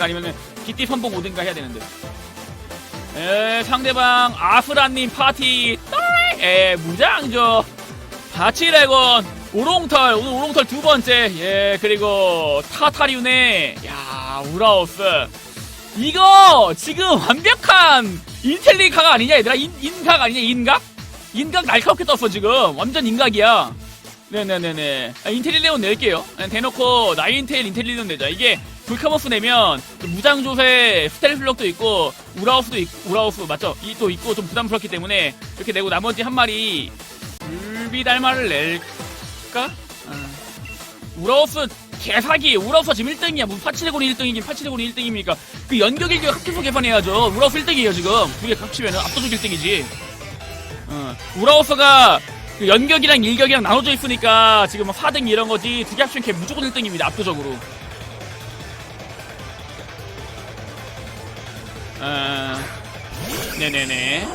아니면은 기띠 선봉 오든가 해야 되는데. 에, 상대방 아프라님 파티 떨! 에 무장조. 바치레곤 오롱털. 오늘 오롱털 두 번째. 예 그리고 타타리운의 야 우라우스. 이거 지금 완벽한 인텔리카가 아니냐 얘들아? 인, 인각 아니냐 인각? 인각 날카롭게 떴어 지금. 완전 인각이야. 네네네네. 아, 인텔리레온 낼게요. 그냥 대놓고 나인테일 인텔리레온 내자. 이게 불카머스 내면 좀 무장조세 스텔 플럭도 있고 우라우스도 있, 우라우스 맞죠? 이 또 있고 좀 부담스럽기 때문에 이렇게 내고 나머지 한 마리 불비달마를 낼까? 어. 우라우스 개사기 우라우스 지금 1등이야 무슨 파치레곤이 1등이긴 파치레곤이 1등입니까 그 연격 일격 합쳐서 개판해야죠 우라우스 1등이에요 지금 두 개 합치면 압도적 1등이지 어. 우라우스가 그 연격이랑 일격이랑 나눠져 있으니까 지금 막 4등 이런 거지 두 개 합치면 걔 무조건 1등입니다 압도적으로 어, 네네네.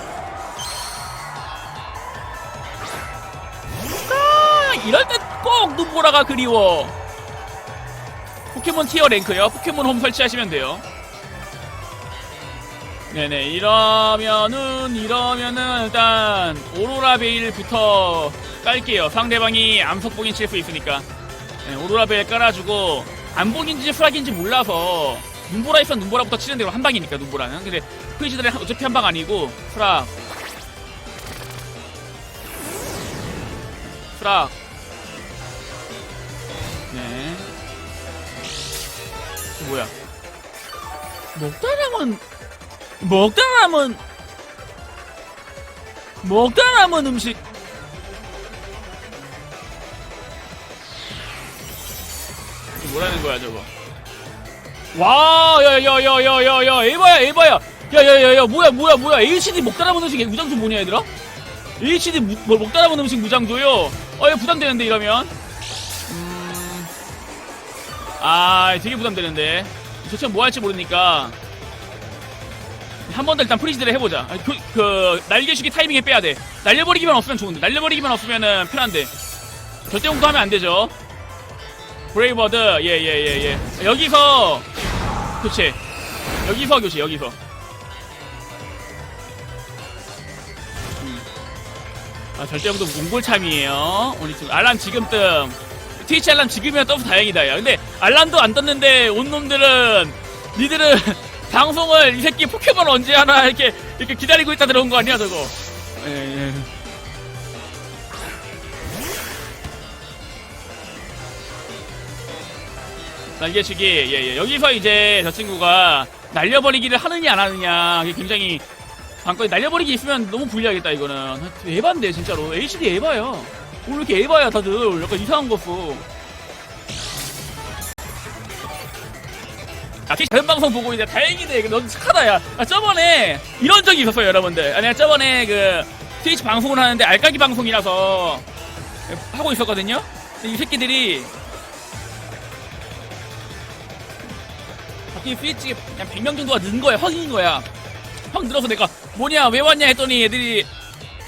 아, 이럴 때 꼭 눈보라가 그리워. 포켓몬 티어 랭크요. 포켓몬 홈 설치하시면 돼요. 네네. 이러면은, 이러면은, 일단, 오로라 베일부터 깔게요. 상대방이 암석봉인 칠 수 있으니까. 네, 오로라 베일 깔아주고, 암봉인지 프락인지 몰라서, 눈보라 있으면 눈보라부터 치는 대로 한 방이니까 눈보라는. 근데 프리지들은 어차피 한 방 아니고 프락 프락 네. 뭐야? 먹다 남은 먹다 남은 먹다 남은 음식. 뭐라는 거야 저거 와, 야, 야, 야, 야, 야, 야, 에바야, 에바야. 야, 야, 야, 야, 뭐야, 뭐야, 뭐야. HD 먹다라은 음식 무장조 뭐냐, 얘들아? HD 무, 뭐, 먹다라은 음식 무장조요? 어, 이거 부담되는데, 이러면. 음. 아, 되게 부담되는데. 저 친구 뭐 할지 모르니까. 한 번 더 일단 프리즈를 해보자. 아, 그, 그, 날개쉬기 타이밍에 빼야 돼. 날려버리기만 없으면 좋은데. 날려버리기만 없으면은 편한데. 절대 공도 하면 안 되죠. 브레이버드, 예, 예, 예, 예. 여기서, 교체. 여기서 교체, 여기서. 음. 아, 절대형도 몽골참이에요. 우리 지금 알람 지금 뜸. 트위치 알람 지금이면 떠서 다행이다, 야. 근데 알람도 안 떴는데 온 놈들은, 니들은 방송을 이 새끼 포켓몬 언제 하나 이렇게, 이렇게 기다리고 있다 들어온 거 아니야, 저거. 예, 예. 날개치기 예 예 여기서 이제 저 친구가 날려버리기를 하느냐 안 하느냐 이게 굉장히 관건이 날려버리기 있으면 너무 불리하겠다 이거는 에반데 진짜로 HD 에바야 오늘 이렇게 에바야 다들 약간 이상한 거 써. 아, 다른 방송 보고 이제 다행이네. 넌 착하다, 야. 아, 저번에 이런 적이 있었어요, 여러분들. 아, 내가 저번에 그 트위치 방송을 하는데 알까기 방송이라서 하고 있었거든요. 이 새끼들이 갑자기 스위치 그냥 100명 정도가 는 거야. 확인인 거야. 확 늘어서 내가 뭐냐, 왜 왔냐 했더니 애들이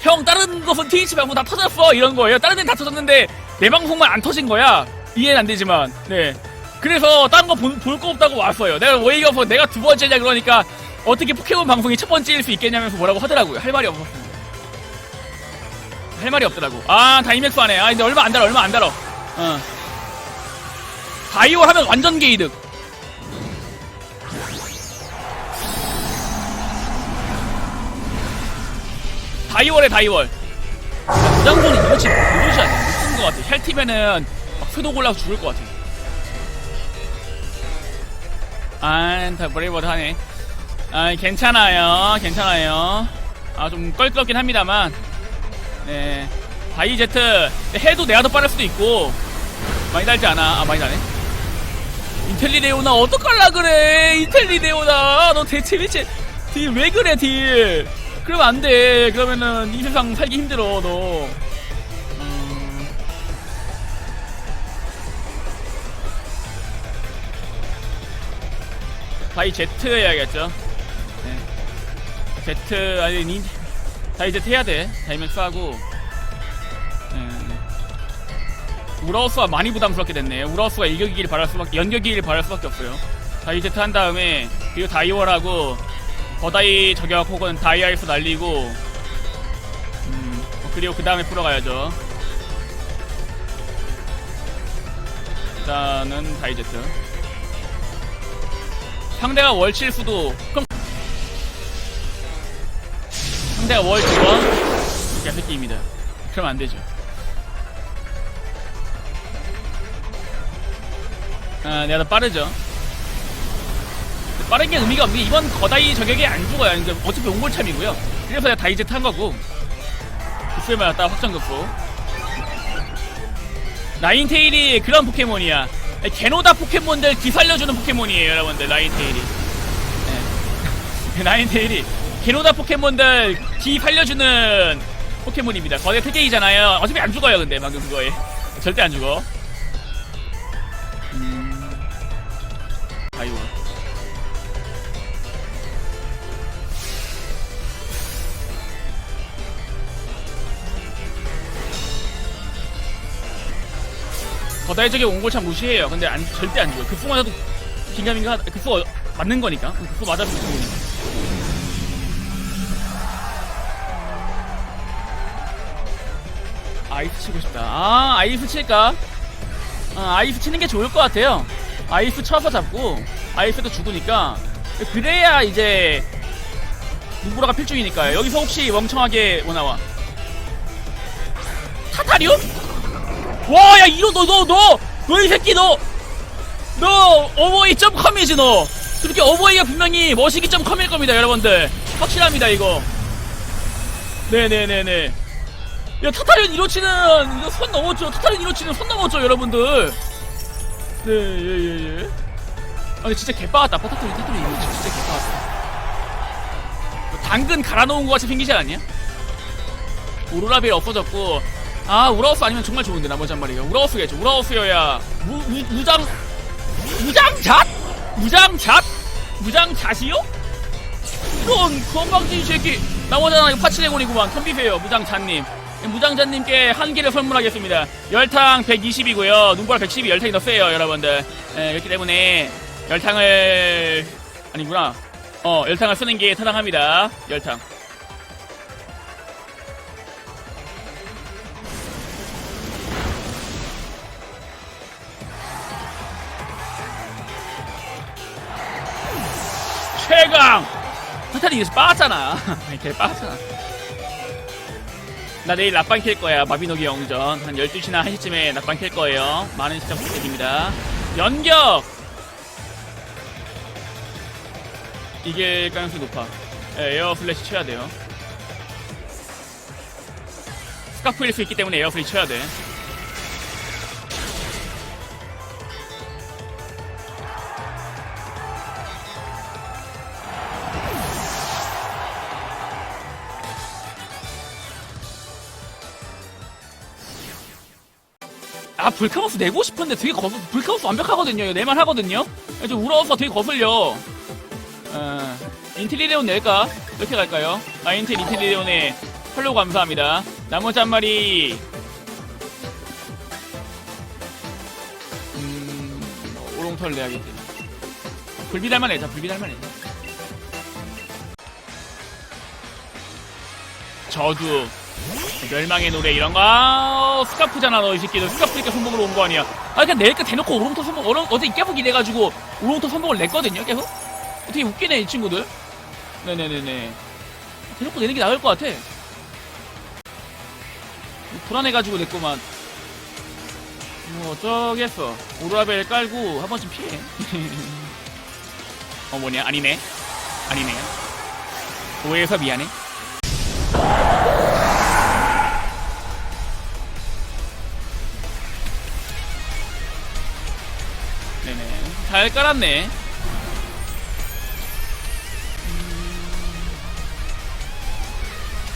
형, 다른 것은 트위치 방송 다 터졌어. 이런 거예요. 다른 데는 다 터졌는데 내 방송만 안 터진 거야. 이해는 안 되지만. 네. 그래서 다른 거볼 거 없다고 왔어요. 내가 왜 이거 내가 두 번째냐 그러니까 어떻게 포켓몬 방송이 첫 번째일 수 있겠냐면서 뭐라고 하더라고요. 할 말이 없었습니다. 할 말이 없더라고. 아, 다이맥스 하네. 아, 이제 얼마 안 달아, 얼마 안 달아. 어. 다이오 하면 완전 게이득. 다이월에 다이월. 무장소는 이렇지, 이러지 않냐. 못쓴것 같아. 헬티면은 막 수도 올라서 죽을 것 같아. 아, 다 브레이버드 하네. 아, 괜찮아요. 괜찮아요. 아, 좀 껄끄럽긴 합니다만. 네. 바이제트. 해도 내가 더 빠를 수도 있고. 많이 달지 않아. 아, 많이 달네. 인텔리레오나 어떡할라 그래. 인텔리레오나. 너 대체 미치. 딜왜 그래, 딜. 그러면 안 돼. 그러면은 이 세상 살기 힘들어, 너. 음. 다이 제트 해야겠죠. 네. 제트 아니 닌 다이 제트 해야 돼. 다이맥스 하고. 네. 우라우스가 많이 부담스럽게 됐네. 우라우스가 일격이길 바랄 수밖에 연격이길 바랄 수밖에 없어요. 다이 제트 한 다음에 그리고 다이월하고 거다이 저격 혹은 다이아이프 날리고 음, 그리고 그 다음에 풀어가야죠. 일단은 다이제트. 상대가 월칠 수도 그럼 상대가 월 2번 개새끼입니다. 그러면 안 되죠. 아 내가 더 빠르죠 빠른 게 의미가 없는 게 이번 거다이 저격이 안 죽어요. 그러니까 어차피 옹골참이고요. 그래서 내가 다이제트 한 거고. 급수에 맞았다. 확정 급수 나인테일이 그런 포켓몬이야. 게노다 포켓몬들 뒤살려주는 포켓몬이에요 여러분들. 나인테일이. 네. 나인테일이 게노다 포켓몬들 뒤살려주는 포켓몬입니다. 거대 특기이잖아요. 어차피 안 죽어요 근데. 방금 그거에. 절대 안 죽어 거다의 적의 옹골 참 무시해요. 근데 안, 절대 안 죽어요. 급수 맞아도 긴가민가 하다. 급수 어, 맞는 거니까. 급수 맞아도 죽으니까. 아이스 치고 싶다. 아, 아이스 칠까? 아, 아이스 치는 게 좋을 것 같아요. 아이스 쳐서 잡고, 아이스도 죽으니까. 그래야 이제, 누구라가 필중이니까요. 여기서 혹시 멍청하게 뭐 나와? 타타리움? 와, 야, 이거 너, 너, 너, 너 이 새끼 너, 너 어버이 점컴이지 너. 그렇게 어버이가 분명히 머시기 점컴일 겁니다, 여러분들. 확실합니다, 이거. 네네네네. 야, 타타리온 이로치는 이거 선 넘었죠. 타타리온 이로치는 선 넘었죠, 여러분들. 네, 예, 예, 예. 아, 근데 진짜 개빠갔다. 타타리온, 타타리온 이로치 진짜 개빠갔다. 당근 갈아 놓은 거 같이 생기지 않았냐? 오로라벨 없어졌고 아 우라우스 아니면 정말 좋은데 나머지 한 마리가. 우라우스겠죠. 우라우스여야 무, 무, 무장 무장잣? 무장잣? 무장잣이요? 이런 건방진 새끼. 나머지 하나 이거 파치레곤이구만. 컴비페요 무장잣님. 무장잣님께 한 개를 선물하겠습니다. 열탕 120이고요. 눈발 112 열탕이 더 세요 여러분들. 에, 그렇기 때문에 열탕을 아니구나. 어 열탕을 쓰는 게 타당합니다. 열탕 최강! 타타리 이래서 빠졌잖아. 걔 빠졌잖아. 나 내일 낮방 킬 거야. 마비노기 영전. 한 12시나 1시쯤에 낮방 킬 거예요. 많은 시청 부탁드립니다. 연격! 이길 가능성이 높아. 예, 에어 플래시 쳐야 돼요. 스카프일 수 있기 때문에 에어 플래시 쳐야 돼. 불카우스 내고 싶은데 되게 거슬 불카우스 완벽하거든요. 이거 내만 하거든요. 좀 우라우스가 되게 거슬려. 어, 인텔리레온 낼까? 이렇게 갈까요? 아 인텔 인텔리레온에 follow 감사합니다. 나머지 한 마리. 음 오롱털 내야겠지. 불비달만 내자 불비달만 내자. 저주 멸망의 노래 이런 거. 아, 스카프잖아 너 이 새끼들. 스카프니까 선봉으로 온 거 아니야. 아 그냥 내일까 대놓고 오롱토 선봉 어른, 어제 계속 이래가지고 오롱토 선봉을 냈거든요 계속? 되게 웃기네 이 친구들. 네네네네. 대놓고 내는 게 나을 것 같아. 불안해가지고 냈구만. 뭐 어쩌겠어. 오라벨 깔고 한 번쯤 피해. 어 뭐냐? 아니네. 아니네 오해해서 미안해 잘 깔았네.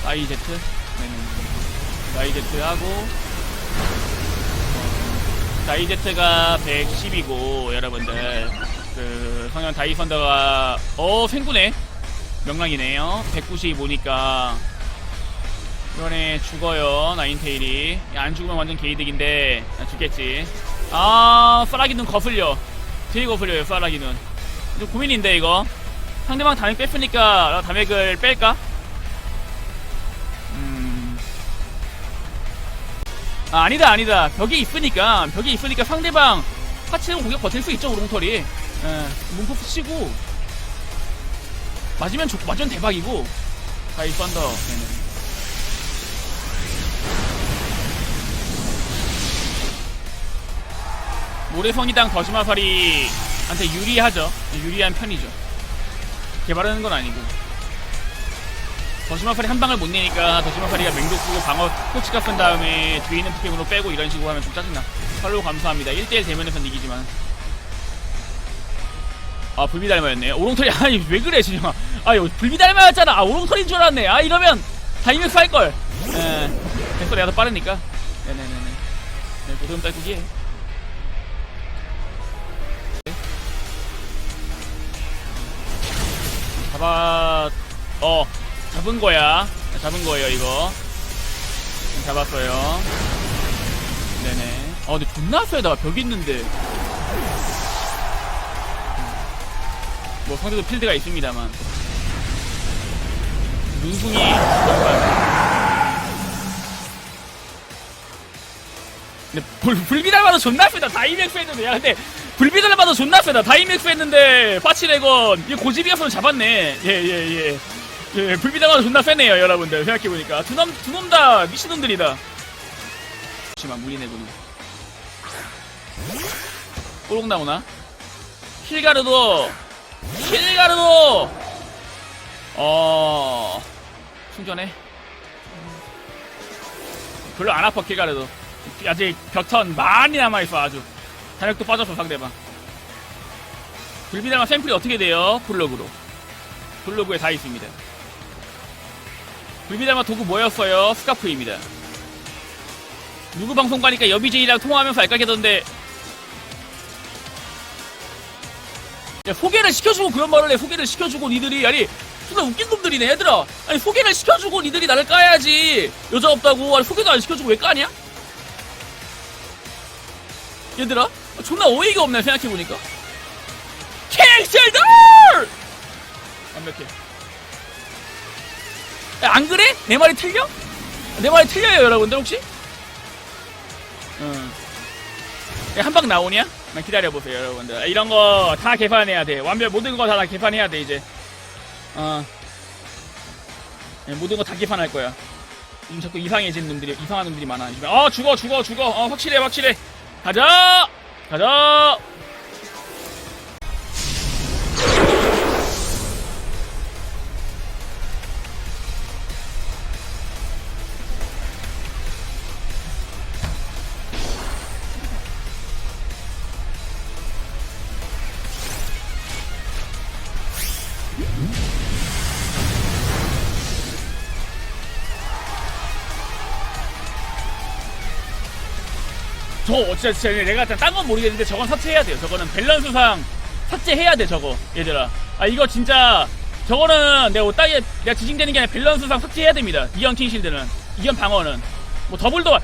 아이제트 네네 나이제트 하고. 어, 나이제트가 110이고 여러분들. 그 성현 다이선더가 어 생구네. 명랑이네요. 195니까. 이번에 죽어요 나인테일이. 안 죽으면 완전 게이득인데 아, 죽겠지. 아 파라기 눈 거슬려 거슬려요 파라기 눈 이거 고민인데 이거. 상대방 담액 뺐으니까 나 담액을 뺄까? 음... 아, 아니다 아니다. 벽이 있으니까 벽이 있으니까 상대방 파치고 공격 버틸 수 있죠 우롱털이. 예, 문포프 치고. 맞으면 좋고 맞으면 대박이고. 다이 펀더 모래성이당 더시마파리한테 유리하죠. 유리한 편이죠. 개발하는 건 아니고. 더시마파리 한 방을 못 내니까 더시마파리가 맹독 쓰고 방어 코치가 쓴 다음에 뒤에 있는 피켓으로 빼고 이런 식으로 하면 좀 짜증나. 팔로우 감사합니다. 1대1 대면에선 이기지만. 아, 불비달마였네. 오롱털이, 아니, 왜 그래, 진영아. 아, 이거 불비달마였잖아. 아, 오롱털인 줄 알았네. 아, 이러면 다이맥스 할걸. 예. 됐어, 내가 더 빠르니까. 네네네네. 네, 고등 딸꾹이 잡아 어 잡은 거야. 잡은 거예요 이거. 잡았어요. 네네. 어 근데 존나 세다. 벽 있는데. 뭐 상대도 필드가 있습니다만. 눈송이. 근데 불, 불비달마도 존나 세다. 다이맥스 했는데. 야 근데 불비달마도 존나 세다. 다이맥스 했는데 파치레건. 이거 고집이었으면 잡았네. 예 예예. 예, 불비달마도 존나 세네요 여러분들. 생각해보니까. 두놈 두 놈 다 미친놈들이다. 잠시만 무리 내고는 꼬록 나오나? 힐가르도. 힐가르도! 어 충전해. 별로 안 아파 킬가르도. 아직 벽턴 많이 남아있어 아주 단력도 빠졌어 상대방. 불비달마 샘플이 어떻게 돼요? 블로그로. 블로그에 다 있습니다. 불비달마 도구 뭐였어요? 스카프입니다. 누구 방송 가니까 여비제이랑 통화하면서 알까겠던데. 야 소개를 시켜주고 그런 말을 해. 소개를 시켜주고 니들이. 아니 존나 웃긴 놈들이네 얘들아. 아니 소개를 시켜주고 니들이 나를 까야지. 여자 없다고. 아니 소개도 안 시켜주고 왜 까냐? 얘들아 존나 어이가 없네 생각해보니까 캔슬들 완벽해 야, 안 그래? 내 말이 틀려? 내 말이 틀려요 여러분들 혹시? 응. 한 방 나오냐? 만 기다려보세요 여러분들 이런 거 다 개판해야 돼 완벽 모든 거 다 개판해야 돼 이제 어 네, 모든 거 다 개판할 거야 지금 자꾸 이상해진 놈들이 이상한 놈들이 많아. 아 죽어 죽어 죽어 어 확실해 확실해 가자 가자 진짜, 진짜 내가 딴건 모르겠는데 저건 삭제해야 돼요. 저거는 밸런스상 삭제해야 돼 저거 얘들아. 아 이거 진짜 저거는 내가 따에 내가 지징되는 게 아니라 밸런스상 삭제해야 됩니다. 이현 킹실드는 이현 방어는 뭐 더블도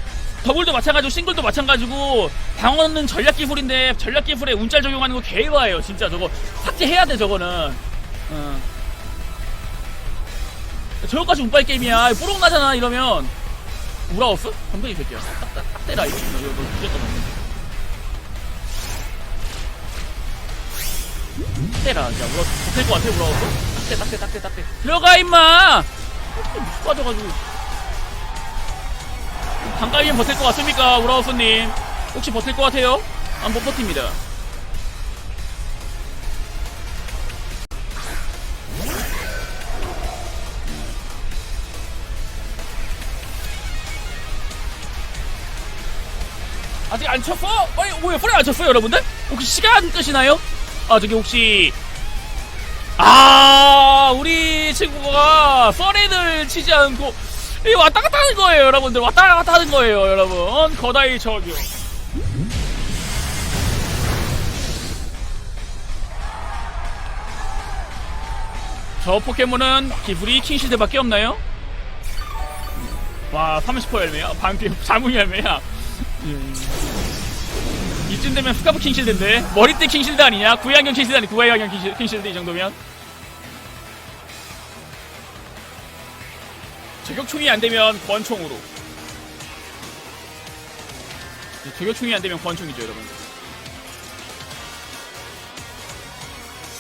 더블도 마찬가지고 싱글도 마찬가지고 방어는 전략 기술인데 전략 기술에 운짤 적용하는 거 개와예요 진짜 저거 삭제해야 돼 저거는. 어. 저거까지 운빨 게임이야. 뽀록 나잖아 이러면. 우라웠어? 건더이 새끼야. 딱, 딱, 딱 때라, 이거. 이거 너 죽였다, 너. 때라. 야, 우라, 버틸 것 같아, 우라웠어? 딱 때, 딱 때, 딱 때, 딱 때. 들어가, 임마! 어, 빠져가지고. 반가이면 버틸 것 같습니까, 우라우스님? 혹시 버틸 것 같아요? 안 못 버팁니다. 아직 안 쳤어? 아니 뭐야 뿌리 안 쳤어요 여러분들? 혹시 시간 끄시나요? 아 저기 혹시 아 우리 친구가 써렌을 치지 않고 이 왔다 갔다 하는 거예요 여러분들 왔다 갔다 하는 거예요 여러분 거다이 저기요 저 포켓몬은 기술이 킹실드밖에 없나요? 와 30% 열매야? 반피 자무 열매야 음. 이쯤 되면 스카프 킹실드인데 머리띠 킹실드 아니냐? 구양경 킹실드 아니 구양경 킹실드, 킹실드 이 정도면? 저격총이 안 되면 권총으로. 저격총이 안 되면 권총이죠 여러분.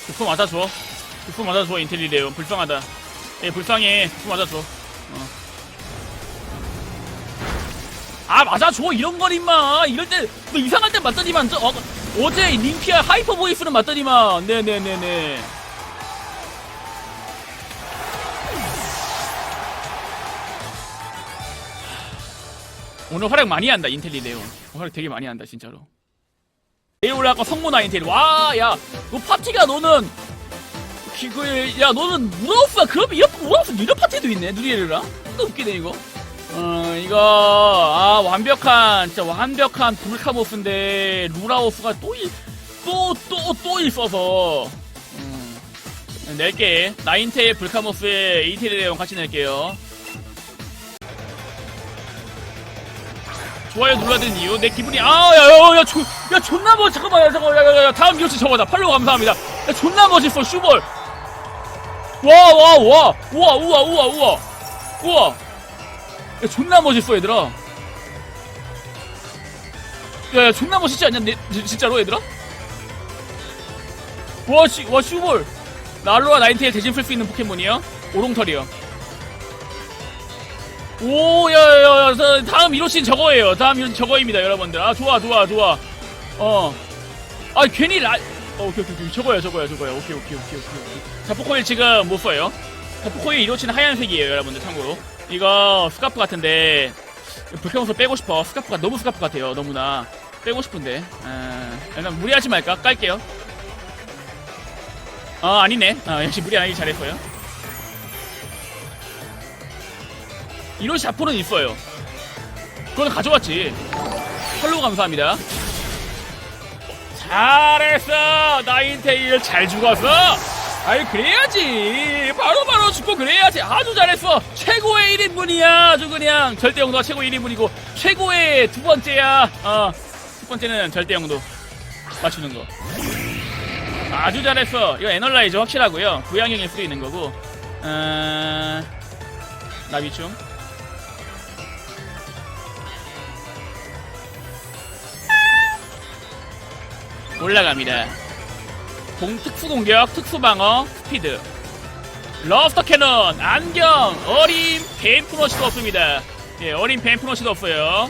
부프 맞아줘. 부프 맞아줘 인텔리레온 불쌍하다. 예 불쌍해. 부프 맞아줘 아 맞아줘. 이런 건 임마. 이럴 때 너 이상할 때 맞더니만 저, 어, 어제 림피아 하이퍼 보이스는 맞더니만. 네네네네. 오늘 활약 많이 한다 인텔리 네온 활약 되게 많이 한다 진짜로. 내일 올라가 성모나 인텔리. 와야너 파티가 너는 기- 그, 야 너는 무라우스가 그럼 이런 무라우스 이런 파티도 있네 누리에르랑. 또 웃기네 이거 어 이거 아 완벽한 진짜 완벽한 불카모스인데 루라오스가 또또 또 또 있어서. 음, 낼게. 나인테의 불카모스에 이테리레온 같이 낼게요. 좋아요 눌러드린 이유 내 기분이 아야야야 야 존나 멋 잠깐만 야 잠깐만 야야야 다음 뉴스 저거다 팔로우 감사합니다. 야 존나 멋있어 슈볼 와와와 우와 우와 우와 우와 우와 야 존나 멋있어 얘들아 야, 야 존나 멋있지 않냐 내, 지- 진짜로 얘들아 와, 씨, 와 슈볼 날로와 나인테일 대신 쓸 수 있는 포켓몬이요 오롱털이요 오, 야, 야, 야, 저, 다음 이로신 저거예요. 다음 이로신 저거입니다, 여러분들. 아, 좋아, 좋아, 좋아. 어. 아, 괜히 라, 어, 오케이, 오케이, 오케이. 저거야, 저거야, 저거야. 오케이, 오케이, 오케이, 오케이. 자포코일 지금 못 써요. 자포코일 이로치는 하얀색이에요, 여러분들, 참고로. 이거 스카프 같은데, 불평소 빼고 싶어. 스카프가 너무 스카프 같아요, 너무나. 빼고 싶은데. 아, 일단 무리하지 말까? 깔게요. 어, 아니네. 아, 역시 무리 안 하기 잘했어요. 이런 샤프는 있어요. 그건 가져왔지. 팔로우 감사합니다. 잘했어. 나인테일 잘 죽었어. 아이 그래야지. 바로 죽고 그래야지. 아주 잘했어. 최고의 1인분이야. 아주 그냥 절대 영도가 최고 1인분이고 최고의 두 번째야. 어. 첫 번째는 절대 영도 맞추는 거. 아주 잘했어. 이거 에널라이저 확실하고요. 부양형일 수도 있는 거고. 어... 나비충. 올라갑니다. 공 특수 공격, 특수 방어, 스피드. 러스터 캐논, 안경, 어린 벤프머시도 없습니다. 예, 어린 벤프머시도 없어요.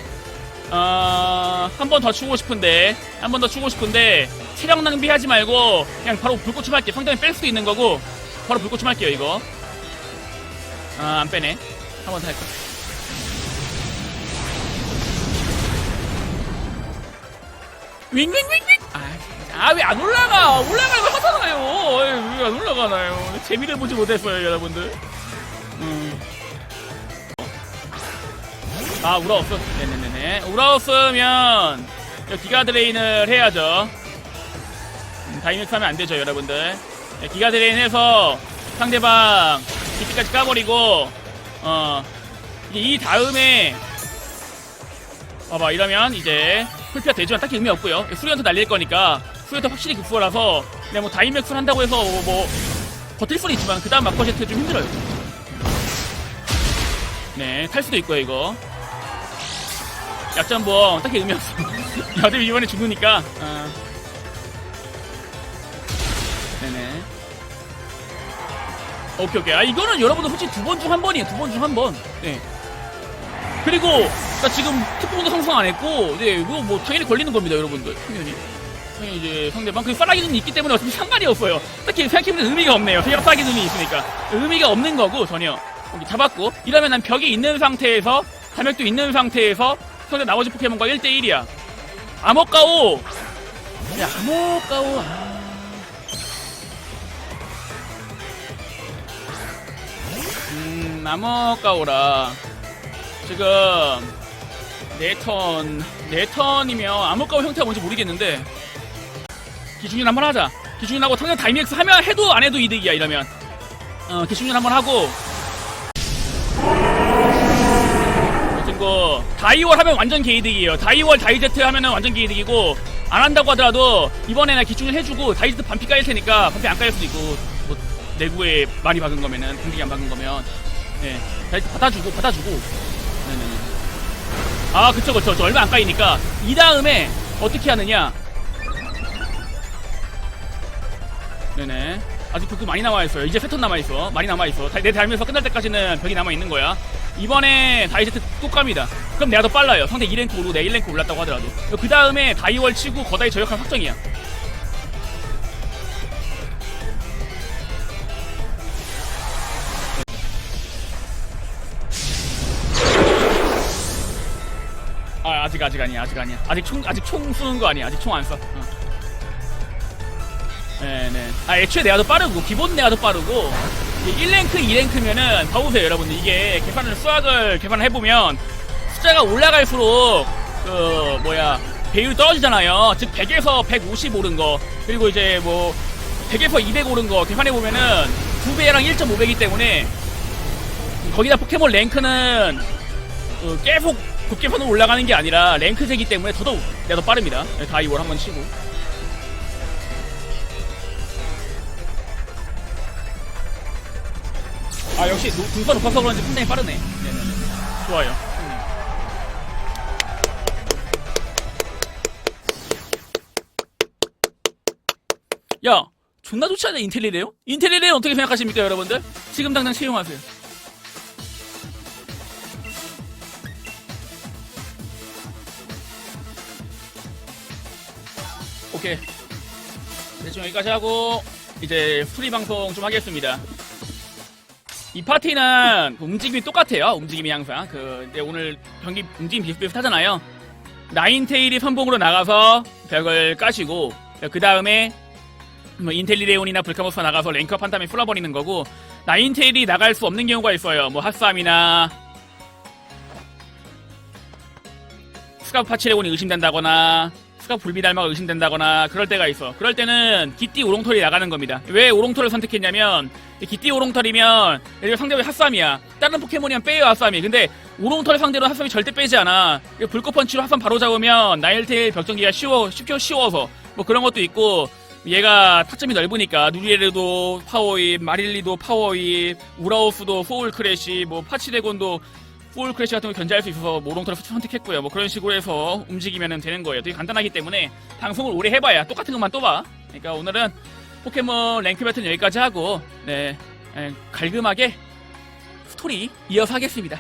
어, 한 번 더 추고 싶은데, 한 번 더 추고 싶은데, 체력 낭비하지 말고, 그냥 바로 불꽃춤 할게요. 상당히 뺄 수도 있는 거고, 바로 불꽃춤 할게요, 이거. 아, 안 빼네. 한 번 더 할까. 윙윙윙윙! 아, 왜 안 올라가? 올라가면 하잖아요. 왜 안 올라가나요? 재미를 보지 못했어요, 여러분들. 음. 아, 우라우스? 네네네네. 우라우스면, 기가 드레인을 해야죠. 음, 다이맥스 하면 안 되죠, 여러분들. 네, 기가 드레인 해서 상대방 DP까지 까버리고, 어, 이제 이 다음에, 봐봐, 이러면 이제 풀피가 되지만 딱히 의미 없고요. 수리언터 날릴 거니까 수리언터 확실히 급소라서 그냥 뭐 다이맥스를 한다고 해서 뭐, 뭐 버틸 수는 있지만 그 다음 마커제트 좀 힘들어요. 네, 탈 수도 있고요, 이거. 약점뭐 딱히 의미 없어. 어차피 이번에 죽으니까. 어. 네네. 오케이 오케이. 아 이거는 여러분들 솔직히 두 번 중 한 번이에요. 두 번 중 한 번. 네. 그리고 나 지금 특공도 상승 안 했고, 네, 이거 뭐 당연히 걸리는 겁니다, 여러분들. 당연히. 이제 상대방 그 싸라기 눈이 있기 때문에 어차피 상관이 없어요. 딱히 생각해보면 의미가 없네요. 그냥 싸라기 눈이 있으니까 의미가 없는 거고 전혀. 잡았고 이러면 난 벽이 있는 상태에서 담력도 있는 상태에서 상대 나머지 포켓몬과 1대1이야. 암흑가오. 야, 암흑가오. 아. 음, 암흑가오라. 지금 네 턴, 네 턴이면 암흑가오 형태가 뭔지 모르겠는데 기준일 한번 하자. 기준일하고 당연 다이맥스 하면 해도 안 해도 이득이야 이러면. 어, 기준일 한번 하고. 어쨌든 말씀드린 거 다이월 하면 완전 개이득이에요. 다이월 다이제트 하면은 완전 개이득이고 안 한다고 하더라도 이번에는 기충을 해주고 다이제트 반피 깔릴 테니까 반피 안 깔릴 수도 있고 뭐 내구에 많이 박은 거면은 공격이 안 박은 거면 예 다이제트 받아주고 받아주고 네네네. 아 그쵸 그쵸 저 얼마 안 까이니까 이 다음에 어떻게 하느냐 네네. 아직 벽도 많이 남아있어요. 이제 세턴 남아있어. 많이 남아있어. 다- 내 달면서 끝날 때까지는 벽이 남아있는 거야. 이번에 다이제트 또 깝니다. 그럼 내가 더 빨라요. 상대 2랭크 오르고 내 1랭크 올랐다고 하더라도. 그 다음에 다이월 치고 거다이 저격할 확정이야. 아 아직 아직 아니야. 아직 아니야. 아직 총 아직 총 쏘는 거 아니야. 아직 총 안 써. 어. 네네. 아 애초에 내가 더 빠르고 기본 내가 더 빠르고 1랭크 2랭크면은 봐보세요 여러분들 이게 계산을 수학을 계산을 해보면 숫자가 올라갈수록 그 뭐야 배율 떨어지잖아요. 즉 100에서 150 오른 거 그리고 이제 뭐 100에서 200 오른 거 계산해 보면은 2배랑 1.5배이기 때문에 거기다 포켓몬 랭크는 어, 계속 급계선으로 올라가는 게 아니라 랭크제기 때문에 더더욱 내가 더 빠릅니다. 네, 다이월 한번 치고. 아 역시 노- 등수가 높아서 그런지 상당히 빠르네. 네네네. 좋아요. 음. 야, 존나 좋지 않냐 인텔리레요? 인텔리레 어떻게 생각하십니까 여러분들? 지금 당장 채용하세요. 오케이. 대충 여기까지 하고 이제 프리 방송 좀 하겠습니다. 이 파티는 움직임이 똑같아요. 움직임이 항상 그 이제 오늘 경기 움직임 비슷비슷하잖아요. 나인테일이 선봉으로 나가서 벽을 까시고 그 다음에 뭐 인텔리레온이나 불카모스가 나가서 랭크업 한 다음에 풀어버리는 거고 나인테일이 나갈 수 없는 경우가 있어요. 뭐 핫삼이나 스카프 파치레온이 의심된다거나 스카프 불비달마가 의심된다거나 그럴 때가 있어. 그럴 때는 기띠 오롱털이 나가는 겁니다. 왜 오롱털을 선택했냐면 이 기띠 오롱털이면 상대가 핫삼이야. 다른 포켓몬이면 빼요 핫삼이. 근데 오롱털 상대로 핫삼이 절대 빼지 않아. 불꽃 펀치로 핫삼 바로 잡으면 나일테일 벽정기가 쉬워 쉽게 쉬워서 뭐 그런 것도 있고 얘가 타점이 넓으니까 누리에르도 파워입, 마릴리도 파워입, 우라우스도 소울 크래시, 뭐 파치레곤도 소울 크래시 같은 거 견제할 수 있어서 모롱터를 선택했고요. 뭐 그런 식으로 해서 움직이면 되는 거예요. 되게 간단하기 때문에 방송을 오래 해봐야 똑같은 것만 또 봐. 그러니까 오늘은 포켓몬 랭크 배틀 여기까지 하고 네 에, 갈금하게 스토리 이어서 하겠습니다.